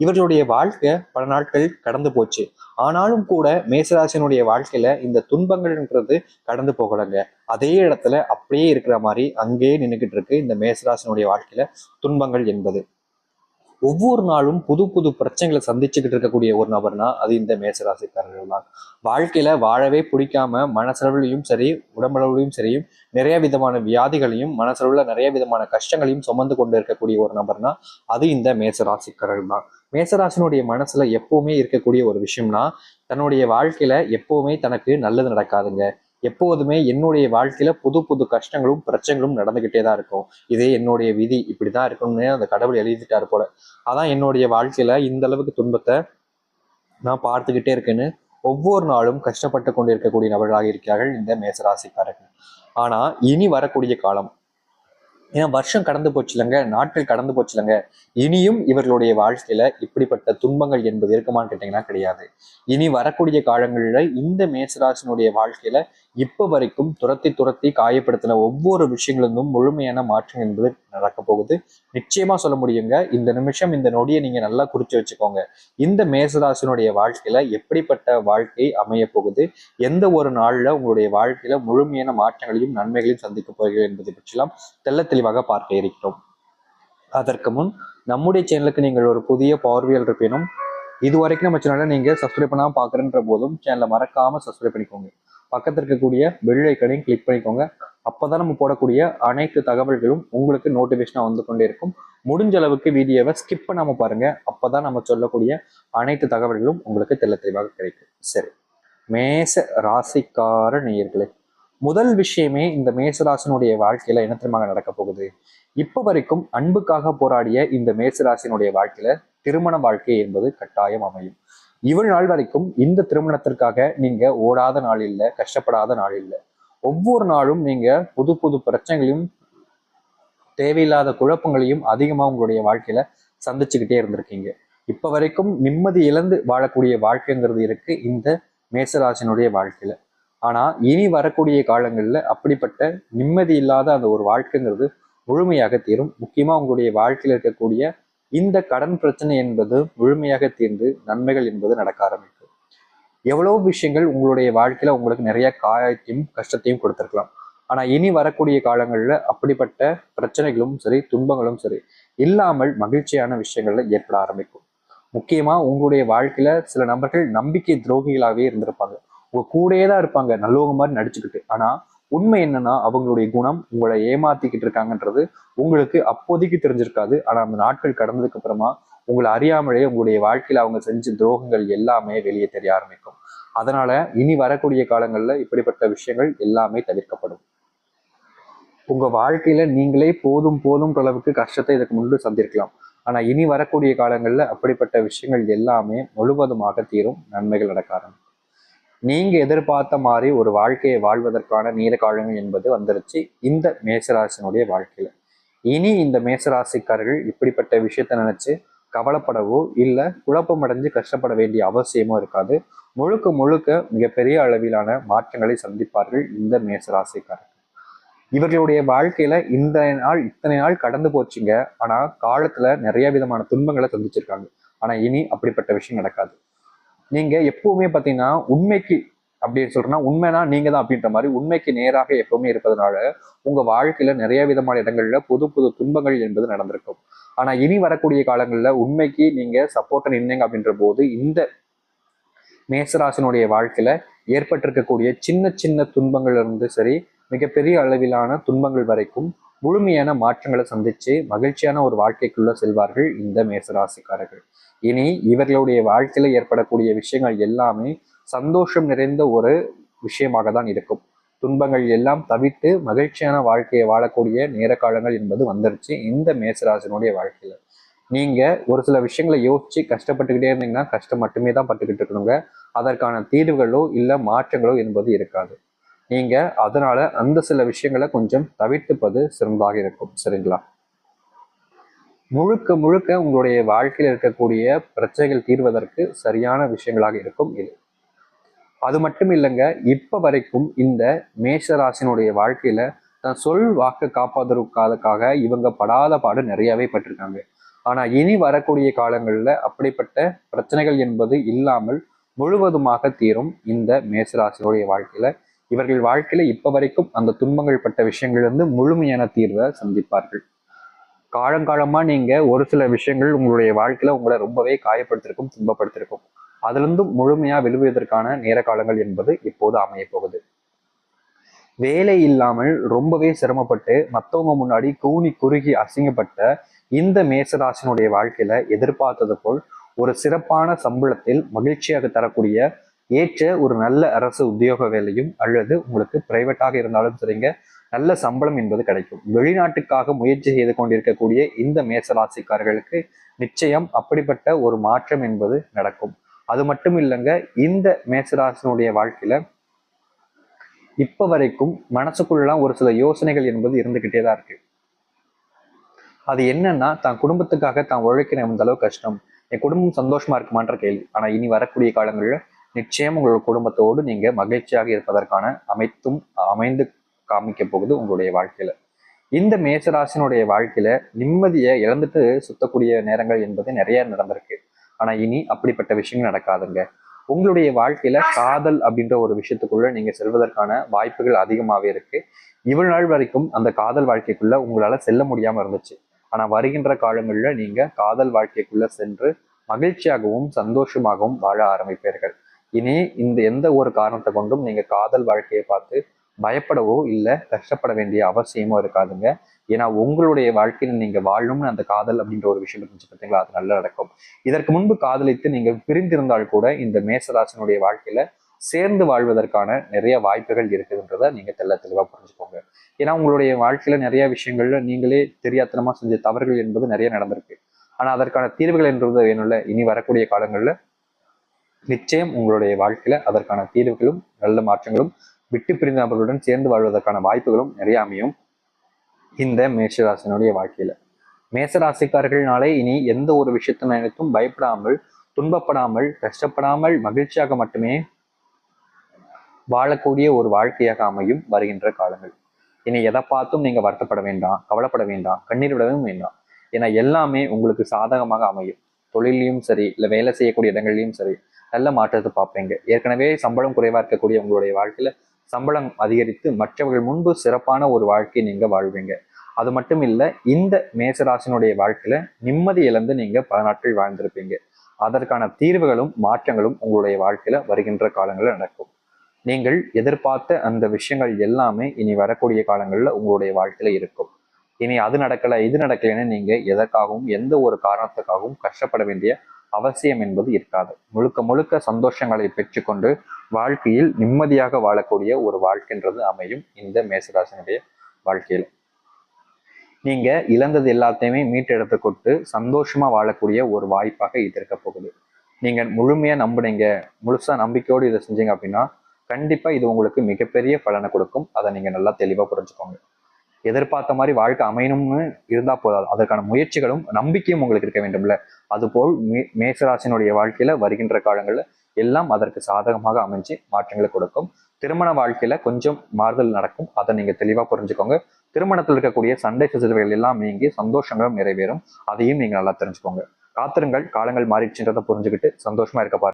இவர்களுடைய வாழ்க்கை பல நாட்கள் கடந்து போச்சு. ஆனாலும் கூட மேசராசினுடைய வாழ்க்கையில இந்த துன்பங்கள்ன்றது கடந்து போகலைங்க. அதே இடத்துல அப்படியே இருக்கிற மாதிரி அங்கேயே நின்றுகிட்டு இருக்கு இந்த மேசராசினுடைய வாழ்க்கையில துன்பங்கள் என்பது. ஒவ்வொரு நாளும் புது புது பிரச்சனைகளை சந்திச்சுக்கிட்டு இருக்கக்கூடிய ஒரு நபர்னா அது இந்த மேசராசிக்காரர்கள் தான். வாழ்க்கையில வாழவே பிடிக்காம மனசளவுலையும் சரி உடம்பளவுலையும் சரி நிறைய விதமான வியாதிகளையும் மனசளவுல நிறைய விதமான கஷ்டங்களையும் சுமந்து கொண்டு இருக்கக்கூடிய ஒரு நபர்னா அது இந்த மேசராசிக்காரர்கள் தான். மேசராசினுடைய மனசுல எப்பவுமே இருக்கக்கூடிய ஒரு விஷயம்னா தன்னுடைய வாழ்க்கையில எப்பவுமே தனக்கு நல்லது நடக்காதுங்க. எப்போதுமே என்னுடைய வாழ்க்கையில புது புது கஷ்டங்களும் பிரச்சனைகளும் நடந்துகிட்டே தான் இருக்கும். இதே என்னுடைய விதி இப்படிதான் இருக்கணும்னு அந்த கடவுள் எழுதிட்டாரு போல. அதான் என்னுடைய வாழ்க்கையில இந்த அளவுக்கு துன்பத்தை நான் பார்த்துக்கிட்டே இருக்கேன்னு ஒவ்வொரு நாளும் கஷ்டப்பட்டு கொண்டிருக்கக்கூடிய நபர்களாக இருக்கிறார்கள் இந்த மேசராசிக்காரர்கள். ஆனா இனி வரக்கூடிய காலம் ஏன்னா வருஷம் கடந்து போச்சு இல்லைங்க நாட்கள் கடந்து போச்சு இல்லைங்க இனியும் இவர்களுடைய வாழ்க்கையில இப்படிப்பட்ட துன்பங்கள் என்பது இருக்குமான்னு கேட்டீங்கன்னா கிடையாது. இனி வரக்கூடிய காலங்களில் இந்த மேசராசினுடைய வாழ்க்கையில இப்ப வரைக்கும் துரத்தி துரத்தி காயப்படுத்தின ஒவ்வொரு விஷயங்களிலும் முழுமையான மாற்றம் என்பது நடக்க போகுது. நிச்சயமா சொல்ல முடியுங்க இந்த நிமிஷம் இந்த நொடியை நீங்க நல்லா குறிச்சு வச்சுக்கோங்க. இந்த மேசராசினுடைய வாழ்க்கையில எப்படிப்பட்ட வாழ்க்கை அமைய போகுது? எந்த ஒரு நாள்ல உங்களுடைய வாழ்க்கையில முழுமையான மாற்றங்களையும் நன்மைகளையும் சந்திக்க போகிறீர்கள் என்பதை பற்றிலாம் தெள்ள தெளிவாக பார்க்க இருக்கிறோம். அதற்கு முன் நம்முடைய சேனலுக்கு நீங்கள் ஒரு புதிய பார்வையில் இருப்பினும் இது வரைக்கும் நம்ம சேனலை நீங்க சப்ஸ்கிரைப் பண்ணாமல் பார்க்குறன்ற போதும் சேனலை மறக்காம சப்ஸ்கிரைப் பண்ணிக்கோங்க. பக்கத்தில் இருக்கக்கூடிய பெல் ஐக்கனையும் கிளிக் பண்ணிக்கோங்க. அப்பதான் நம்ம போடக்கூடிய அனைத்து தகவல்களும் உங்களுக்கு நோட்டிஃபிகேஷனாக வந்து கொண்டே இருக்கும். முடிஞ்ச அளவுக்கு வீடியோவை ஸ்கிப் பண்ணாம பாருங்க. அப்பதான் நம்ம சொல்லக்கூடிய அனைத்து தகவல்களும் உங்களுக்கு தெல்ல தெளிவாக கிடைக்கும். சரி. மேச ராசிக்கார நேயர்களே முதல் விஷயமே இந்த மேசராசினுடைய வாழ்க்கையில என்ன திரும்ப நடக்க போகுது? இப்ப வரைக்கும் அன்புக்காக போராடிய இந்த மேசராசினுடைய வாழ்க்கையில திருமண வாழ்க்கை என்பது கட்டாயம் அமையும். இவள் நாள் வரைக்கும் இந்த திருமணத்திற்காக நீங்க ஓடாத நாள் இல்லை கஷ்டப்படாத நாள் இல்லை. ஒவ்வொரு நாளும் நீங்க புது புது பிரச்சனைகளையும் தேவையில்லாத குழப்பங்களையும் அதிகமா உங்களுடைய வாழ்க்கையில சந்திச்சுக்கிட்டே இருந்திருக்கீங்க. இப்ப வரைக்கும் நிம்மதி இழந்து வாழக்கூடிய வாழ்க்கைங்கிறது இருக்கு இந்த மேசராசினுடைய வாழ்க்கையில. ஆனால் இனி வரக்கூடிய காலங்களில் அப்படிப்பட்ட நிம்மதி இல்லாத அந்த ஒரு வாழ்க்கைங்கிறது முழுமையாக தீரும். முக்கியமாக உங்களுடைய வாழ்க்கையில் இருக்கக்கூடிய இந்த கடன் பிரச்சனை என்பது முழுமையாக தீர்ந்து நன்மைகள் என்பது நடக்க ஆரம்பிக்கும். எவ்வளவு விஷயங்கள் உங்களுடைய வாழ்க்கையில் உங்களுக்கு நிறைய காயத்தையும் கஷ்டத்தையும் கொடுத்துருக்கலாம். ஆனால் இனி வரக்கூடிய காலங்களில் அப்படிப்பட்ட பிரச்சனைகளும் சரி துன்பங்களும் சரி இல்லாமல் மகிழ்ச்சியான விஷயங்கள்ல ஏற்பட ஆரம்பிக்கும். முக்கியமாக உங்களுடைய வாழ்க்கையில் சில நபர்கள் நம்பிக்கை துரோகிகளாகவே இருந்திருப்பாங்க. உங்க கூடயே தான் இருப்பாங்க நல்லவங்க மாதிரி நடிச்சுக்கிட்டு. ஆனா உண்மை என்னன்னா அவங்களுடைய குணம் உங்களை ஏமாத்திக்கிட்டு இருக்காங்கன்றது உங்களுக்கு அப்போதைக்கு தெரிஞ்சிருக்காது. ஆனா அந்த நாட்கள் கடந்ததுக்கு அப்புறமா உங்களை அறியாமலே உங்களுடைய வாழ்க்கையில அவங்க செஞ்ச துரோகங்கள் எல்லாமே வெளியே தெரிய ஆரம்பிக்கும். அதனால இனி வரக்கூடிய காலங்கள்ல இப்படிப்பட்ட விஷயங்கள் எல்லாமே தவிர்க்கப்படும். உங்க வாழ்க்கையில நீங்களே போதும் போதும் அளவுக்கு கஷ்டத்தை இதுக்கு முன்பு சந்திருக்கலாம். ஆனா இனி வரக்கூடிய காலங்கள்ல அப்படிப்பட்ட விஷயங்கள் எல்லாமே முழுவதுமாக தீரும். நன்மைகள் நடக்க ஆரம்பிக்கும். நீங்கள் எதிர்பார்த்த மாதிரி ஒரு வாழ்க்கையை வாழ்வதற்கான நீல காலங்கள் என்பது வந்துருச்சு இந்த மேசராசினுடைய வாழ்க்கையில். இனி இந்த மேசராசிக்காரர்கள் இப்படிப்பட்ட விஷயத்த நினச்சி கவலைப்படவோ இல்லை குழப்பமடைஞ்சு கஷ்டப்பட வேண்டிய அவசியமோ இருக்காது. முழுக்க முழுக்க மிகப்பெரிய அளவிலான மாற்றங்களை சந்திப்பார்கள் இந்த மேசராசிக்காரர்கள். இவர்களுடைய வாழ்க்கையில இந்த நாள் இத்தனை நாள் கடந்து போச்சுங்க. ஆனா காலத்துல நிறைய விதமான துன்பங்களை சந்திச்சிருக்காங்க. ஆனா இனி அப்படிப்பட்ட விஷயம் நடக்காது. நீங்க எப்பவுமே பாத்தீங்கன்னா உண்மைக்கு அப்படின்னு சொல்றேன்னா உண்மைனா நீங்க தான் அப்படின்ற மாதிரி உண்மைக்கு நேராக எப்பவுமே இருப்பதனால உங்க வாழ்க்கையில நிறைய விதமான இடங்கள்ல புது புது துன்பங்கள் என்பது நடந்திருக்கும். ஆனா இனி வரக்கூடிய காலங்கள்ல உண்மைக்கு நீங்க சப்போர்ட்டா நின்னீங்க அப்படின்ற போது இந்த மேசராசனுடைய வாழ்க்கையில ஏற்பட்டிருக்கக்கூடிய சின்ன சின்ன துன்பங்கள்ல இருந்து சரி மிகப்பெரிய அளவிலான துன்பங்கள் வரைக்கும் முழுமையான மாற்றங்களை சந்தித்து மகிழ்ச்சியான ஒரு வாழ்க்கைக்குள்ள செல்வார்கள் இந்த மேசராசிக்காரர்கள். இனி இவர்களுடைய வாழ்க்கையில ஏற்படக்கூடிய விஷயங்கள் எல்லாமே சந்தோஷம் நிறைந்த ஒரு விஷயமாக தான் இருக்கும். துன்பங்கள் எல்லாம் தவிர்த்து மகிழ்ச்சியான வாழ்க்கையை வாழக்கூடிய நேர காலங்கள் என்பது வந்துருச்சு இந்த மேசராசினுடைய வாழ்க்கையில. நீங்க ஒரு சில விஷயங்களை யோசிச்சு கஷ்டப்பட்டுக்கிட்டே இருந்தீங்கன்னா கஷ்டம் மட்டுமே தான் பட்டுக்கிட்டு இருக்கணுங்க. அதற்கான தீர்வுகளோ இல்லை மாற்றங்களோ என்பது இருக்காது. நீங்கள் அதனால அந்த சில விஷயங்களை கொஞ்சம் தவிர்த்துப்பது சிறந்ததாக இருக்கும். சரிங்களா? முழுக்க முழுக்க உங்களுடைய வாழ்க்கையில் இருக்கக்கூடிய பிரச்சனைகள் தீர்வதற்கு சரியான விஷயங்களாக இருக்கும் இது. அது மட்டும் இல்லைங்க இப்போ வரைக்கும் இந்த மேஷராசினுடைய வாழ்க்கையில தன் சொல் வாக்கு காப்பாதற்காக இவங்க படாத பாடு நிறையவே பட்டிருக்காங்க. ஆனால் இனி வரக்கூடிய காலங்களில் அப்படிப்பட்ட பிரச்சனைகள் என்பது இல்லாமல் முழுவதுமாக தீரும் இந்த மேசராசினுடைய வாழ்க்கையில. இவர்கள் வாழ்க்கையில இப்ப வரைக்கும் அந்த துன்பங்கள் பட்ட விஷயங்கள் வந்து முழுமையான தீர்வை சந்திப்பார்கள். காலங்காலமா நீங்க ஒரு சில விஷயங்கள் உங்களுடைய வாழ்க்கையில உங்களை ரொம்பவே காயப்படுத்திருக்கும் துன்பப்படுத்திருக்கும். அதுலேருந்து முழுமையா விழுவதற்கான நேர காலங்கள் என்பது இப்போது அமைய போகுது. வேலை இல்லாமல் ரொம்பவே சிரமப்பட்டு மத்தவங்க முன்னாடி கூனி குறுகி அசிங்கப்பட்ட இந்த மேசராசினுடைய வாழ்க்கையில எதிர்பார்த்தது போல் ஒரு சிறப்பான சம்பளத்தில் மகிழ்ச்சியாக தரக்கூடிய ஏற்ற ஒரு நல்ல அரசு உத்தியோக வேலையும் அல்லது உங்களுக்கு பிரைவேட்டாக இருந்தாலும் சரிங்க நல்ல சம்பளம் என்பது கிடைக்கும். வெளிநாட்டுக்காக முயற்சி செய்து கொண்டிருக்கக்கூடிய இந்த மேசராசிக்காரர்களுக்கு நிச்சயம் அப்படிப்பட்ட ஒரு மாற்றம் என்பது நடக்கும். அது மட்டும் இல்லைங்க இந்த மேசராசினுடைய வாழ்க்கையில இப்ப வரைக்கும் மனசுக்குள்ளலாம் ஒரு சில யோசனைகள் என்பது இருந்துகிட்டே தான் இருக்கு. அது என்னன்னா தான் குடும்பத்துக்காக தான் உழைக்கிற இந்த அளவு கஷ்டம். என் குடும்பம் சந்தோஷமா இருக்குமான்ற கேள்வி. ஆனா இனி வரக்கூடிய காலங்களில் நிச்சயம் உங்களோட குடும்பத்தோடு நீங்க மகிழ்ச்சியாக இருப்பதற்கான அமைத்தும் அமைந்து காமிக்க போகுது உங்களுடைய வாழ்க்கையில. இந்த மேசராசினுடைய வாழ்க்கையில நிம்மதியை இழந்துட்டு சுத்தக்கூடிய நேரங்கள் என்பது நிறைய நடந்திருக்கு. ஆனா இனி அப்படிப்பட்ட விஷயங்கள் நடக்காதுங்க. உங்களுடைய வாழ்க்கையில காதல் அப்படின்ற ஒரு விஷயத்துக்குள்ள நீங்க செல்வதற்கான வாய்ப்புகள் அதிகமாகவே இருக்கு. இவ்வளவு நாள் வரைக்கும் அந்த காதல் வாழ்க்கைக்குள்ள உங்களால செல்ல முடியாம இருந்துச்சு. ஆனா வருகின்ற காலங்கள்ல நீங்க காதல் வாழ்க்கைக்குள்ள சென்று மகிழ்ச்சியாகவும் சந்தோஷமாகவும் வாழ ஆரம்பிப்பீர்கள். இனி இந்த எந்த ஒரு காரணத்தை கொண்டும் நீங்க காதல் வாழ்க்கையை பார்த்து பயப்படவோ இல்லை கஷ்டப்பட வேண்டிய அவசியமோ இருக்காதுங்க. ஏன்னா உங்களுடைய வாழ்க்கையில் நீங்க வாழணும்னு அந்த காதல் அப்படின்ற ஒரு விஷயம் இருந்துச்சு பார்த்தீங்களா அது நல்லா நடக்கும். இதற்கு முன்பு காதலித்து நீங்க பிரிந்திருந்தால் கூட இந்த மேசராசனுடைய வாழ்க்கையில சேர்ந்து வாழ்வதற்கான நிறைய வாய்ப்புகள் இருக்குதுன்றத நீங்க தெல்ல தெளிவா புரிஞ்சுக்கோங்க. ஏன்னா உங்களுடைய வாழ்க்கையில நிறைய விஷயங்கள்ல நீங்களே தெரியாத்தனமா செஞ்ச தவறுகள் என்பது நிறைய நடந்திருக்கு. ஆனா அதற்கான தீர்வுகள் என்றது வேணும்ல? இனி வரக்கூடிய காலங்கள்ல நிச்சயம் உங்களுடைய வாழ்க்கையில அதற்கான தீர்வுகளும் நல்ல மாற்றங்களும் விட்டு பிரிந்த நபர்களுடன் சேர்ந்து வாழ்வதற்கான வாய்ப்புகளும் நிறைய அமையும் இந்த மேஷராசினுடைய வாழ்க்கையில. மேசராசிக்காரர்கள்னாலே இனி எந்த ஒரு விஷயத்தை நினைத்தும் பயப்படாமல் துன்பப்படாமல் கஷ்டப்படாமல் மகிழ்ச்சியாக மட்டுமே வாழக்கூடிய ஒரு வாழ்க்கையாக அமையும் வருகின்ற காலங்கள். இனி எதை பார்த்தும் நீங்க வருத்தப்பட வேண்டாம் கவலைப்பட வேண்டாம் கண்ணீர் விடவும் வேண்டாம். ஏன்னா எல்லாமே உங்களுக்கு சாதகமாக அமையும். தொழிலையும் சரி இல்லை வேலை செய்யக்கூடிய இடங்கள்லையும் சரி நல்ல மாற்றத்தை பார்ப்பீங்க. ஏற்கனவே சம்பளம் குறைவா இருக்கக்கூடிய உங்களுடைய வாழ்க்கையில சம்பளம் அதிகரித்து மற்றவர்கள் முன்பு சிறப்பான ஒரு வாழ்க்கையை நீங்க வாழ்வீங்க. அது மட்டும் இல்லை இந்த மேசராசினுடைய வாழ்க்கையில நிம்மதி இழந்து நீங்க பல நாட்கள் வாழ்ந்திருப்பீங்க. அதற்கான தீர்வுகளும் மாற்றங்களும் உங்களுடைய வாழ்க்கையில வருகின்ற காலங்களில் நடக்கும். நீங்கள் எதிர்பார்த்த அந்த விஷயங்கள் எல்லாமே இனி வரக்கூடிய காலங்களில் உங்களுடைய வாழ்க்கையில இருக்கும். இனி அது நடக்கல இது நடக்கலைன்னு நீங்க எதற்காகவும் எந்த ஒரு காரணத்துக்காகவும் கஷ்டப்பட வேண்டிய அவசியம் என்பது இருக்காது. முழுக்க முழுக்க சந்தோஷங்களை பெற்றுக்கொண்டு வாழ்க்கையில் நிம்மதியாக வாழக்கூடிய ஒரு வாழ்க்கைன்றது அமையும் இந்த மேசராசனுடைய வாழ்க்கையில். நீங்க இழந்தது எல்லாத்தையுமே மீட்டெடுத்து கொண்டு சந்தோஷமா வாழக்கூடிய ஒரு வாய்ப்பாக இது இருக்க போகுது. நீங்க முழுமையா நம்புனீங்க முழுசா நம்பிக்கையோடு இதை செஞ்சீங்க அப்படின்னா கண்டிப்பா இது உங்களுக்கு மிகப்பெரிய பலனை கொடுக்கும். அதை நீங்க நல்லா தெளிவா புரிஞ்சுக்கோங்க. எதிர்பார்த்த மாதிரி வாழ்க்கை அமையணும்னு இருந்தா போதாது. அதற்கான முயற்சிகளும் நம்பிக்கையும் உங்களுக்கு இருக்க வேண்டும்ல. அதுபோல் மே மேசராசினுடைய வாழ்க்கையில வருகின்ற காலங்கள்ல எல்லாம் அதற்கு சாதகமாக அமைஞ்சு மாற்றங்களை கொடுக்கும். திருமண வாழ்க்கையில கொஞ்சம் மாறுதல் நடக்கும். அதை நீங்க தெளிவா புரிஞ்சுக்கோங்க. திருமணத்தில் இருக்கக்கூடிய சண்டை சிசுறுகள் எல்லாம் நீங்கி சந்தோஷங்களும் நிறைவேறும். அதையும் நீங்க நல்லா தெரிஞ்சுக்கோங்க. காத்திருங்கள். காலங்கள் மாறிடுச்சுன்றதை புரிஞ்சுக்கிட்டு சந்தோஷமா இருக்க பாருங்க.